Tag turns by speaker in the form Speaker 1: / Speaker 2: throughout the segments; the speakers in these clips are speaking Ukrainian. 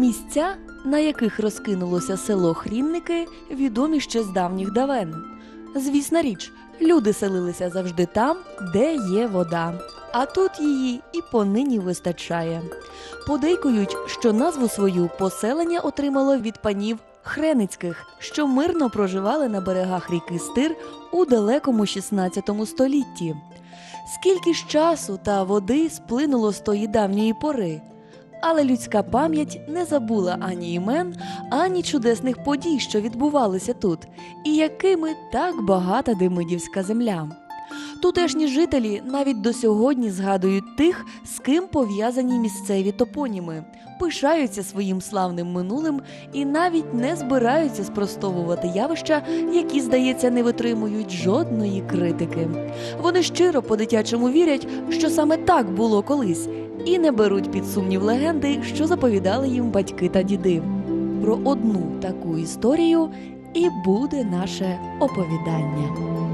Speaker 1: Місця, на яких розкинулося село Хрінники, відомі ще з давніх давен. Звісна річ, люди селилися завжди там, де є вода. А тут її і понині вистачає. Подейкують, що назву свою поселення отримало від панів Хреницьких, що мирно проживали на берегах ріки Стир у далекому 16 столітті. Скільки ж часу та води сплинуло з тої давньої пори, але людська пам'ять не забула ані імен, ані чудесних подій, що відбувалися тут, і якими так багата Демидівська земля. Тутешні жителі навіть до сьогодні згадують тих, з ким пов'язані місцеві топоніми, пишаються своїм славним минулим і навіть не збираються спростовувати явища, які, здається, не витримують жодної критики. Вони щиро по-дитячому вірять, що саме так було колись, і не беруть під сумнів легенди, що заповідали їм батьки та діди. Про одну таку історію і буде наше оповідання.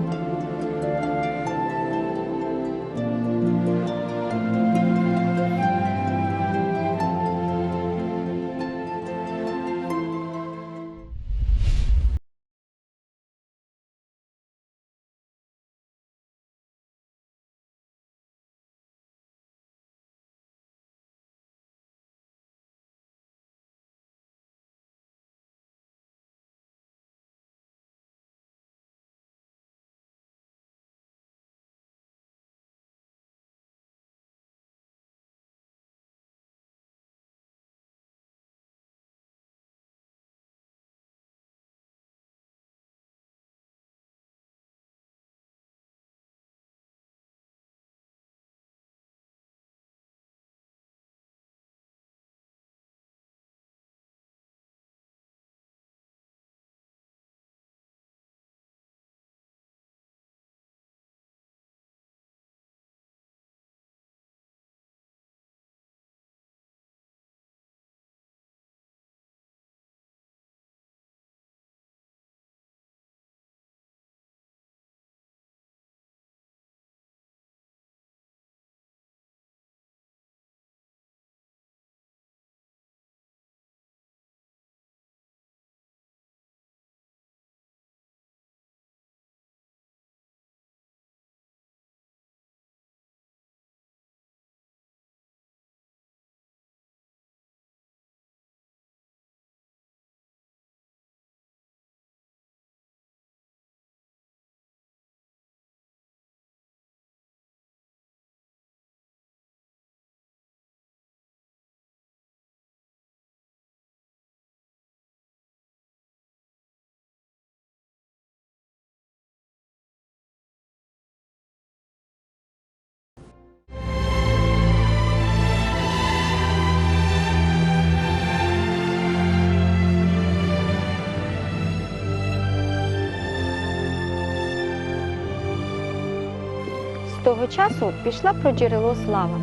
Speaker 2: Того часу пішла про джерело слава.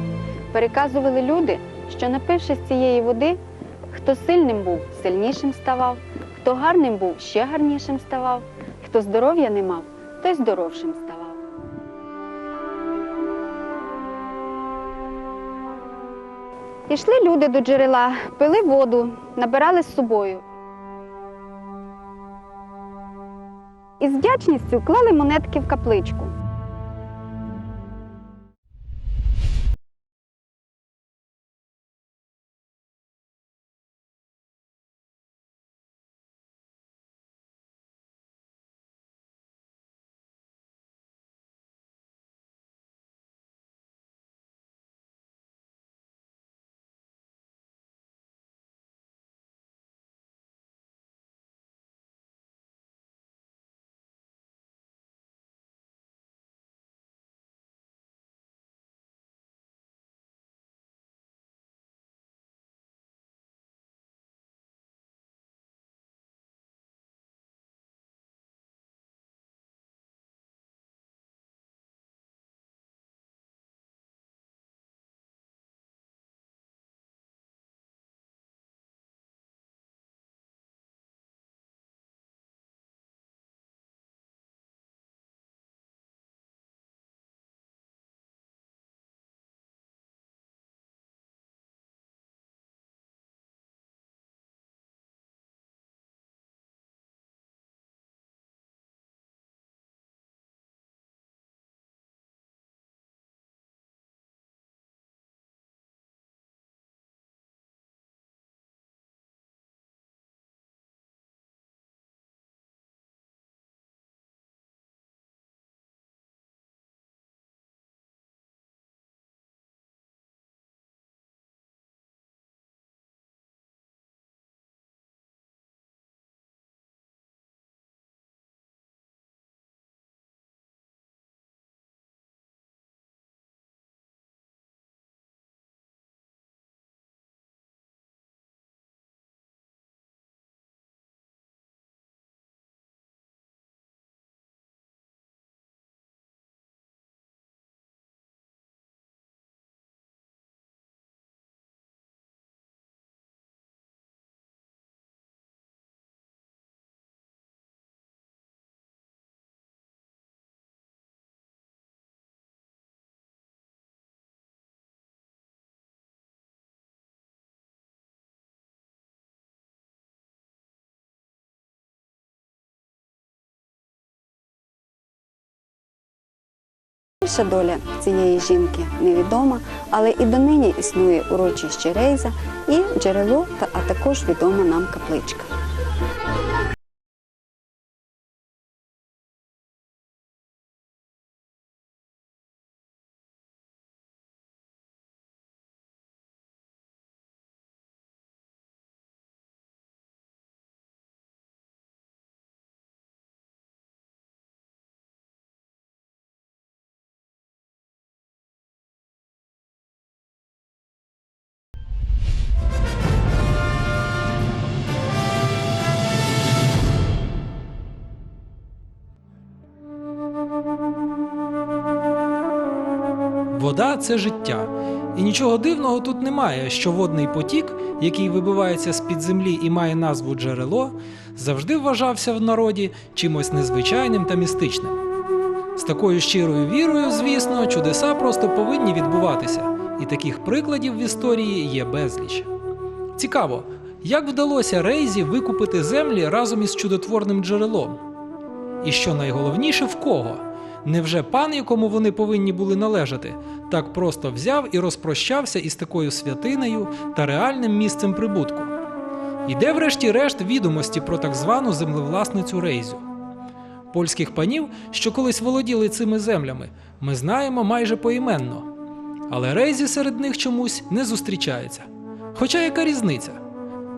Speaker 2: Переказували люди, що напившись цієї води, хто сильним був, сильнішим ставав, хто гарним був, ще гарнішим ставав, хто здоров'я не мав, той здоровшим ставав. Пішли люди до джерела, пили воду, набирали з собою. І з вдячністю клали монетки в капличку. Перша доля цієї жінки невідома, але і донині існує урочище Рейза і джерело, а також відома нам капличка.
Speaker 3: Вода це життя. І нічого дивного тут немає, що водний потік, який вибивається з-під землі і має назву джерело, завжди вважався в народі чимось незвичайним та містичним. З такою щирою вірою, звісно, чудеса просто повинні відбуватися, і таких прикладів в історії є безліч. Цікаво, як вдалося Рейзі викупити землі разом із чудотворним джерелом? І що найголовніше в кого? Невже пан, якому вони повинні були належати, так просто взяв і розпрощався із такою святинею та реальним місцем прибутку? І де, врешті-решт, відомості про так звану землевласницю Рейзю? Польських панів, що колись володіли цими землями, ми знаємо майже поіменно. Але Рейзі серед них чомусь не зустрічається. Хоча яка різниця?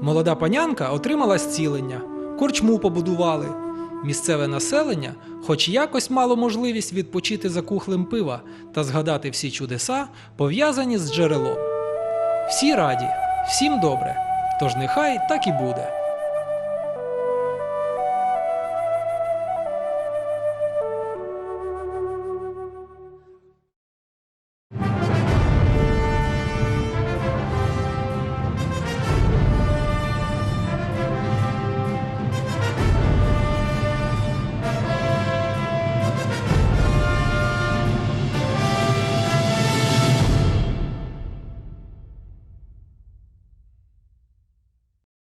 Speaker 3: Молода панянка отримала зцілення, корчму побудували. Місцеве населення, хоч якось мало можливість відпочити за кухлем пива та згадати всі чудеса, пов'язані з джерелом. Всі раді, всім добре, тож нехай так і буде.